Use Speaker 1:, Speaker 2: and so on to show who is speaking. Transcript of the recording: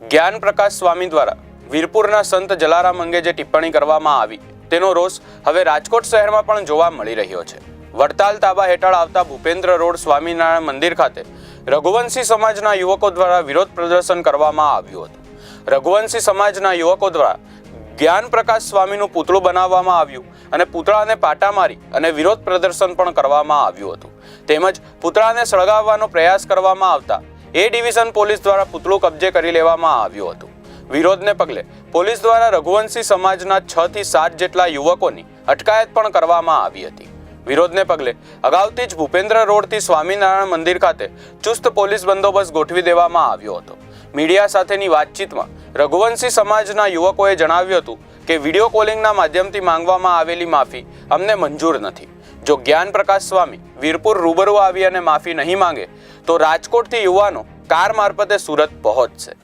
Speaker 1: જ્ઞાન પ્રકાશ સ્વામી દ્વારા વીરપુરના સંત જલારામ અંગે જે ટિપ્પણી કરવામાં આવી, તેનો રોષ હવે રાજકોટ શહેરમાં પણ જોવા મળી રહ્યો છે. વડતાલ તાબા હેઠળ આવતા ભૂપેન્દ્ર રોડ સ્વામિનારાયણ મંદિર ખાતે રઘુવંશી સમાજના યુવકો દ્વારા વિરોધ પ્રદર્શન કરવામાં આવ્યું હતું. રઘુવંશી સમાજના યુવકો દ્વારા જ્ઞાન પ્રકાશ સ્વામીનું પૂતળું બનાવવામાં આવ્યું અને પૂતળાને પાટા મારી અને વિરોધ પ્રદર્શન પણ કરવામાં આવ્યું હતું. તેમજ પૂતળાને સળગાવવાનો પ્રયાસ કરવામાં આવતા એ ડિવિઝન પોલીસ દ્વારા પૂતળું કબજે કરી લેવામાં આવ્યું હતું. વિરોધને પગલે પોલીસ દ્વારા રઘુવંશી સમાજના છ થી સાત જેટલા યુવકોની અટકાયત પણ કરવામાં આવી હતી. વિરોધને પગલે અગાઉથી જ ભૂપેન્દ્ર રોડથી સ્વામિનારાયણ મંદિર ખાતે ચુસ્ત પોલીસ બંદોબસ્ત ગોઠવી દેવામાં આવ્યો હતો. મીડિયા સાથેની વાતચીતમાં રઘુવંશી સમાજના યુવકોએ જણાવ્યું હતું કે, વીડિયો કોલિંગના માધ્યમથી માંગવામાં આવેલી માફી અમને મંજૂર નથી. જો જ્ઞાન પ્રકાશ સ્વામી વીરપુર રૂબરૂ આવી અને માફી નહીં માંગે, તો રાજકોટથી યુવાનો કાર મારફતે સુરત પહોંચશે.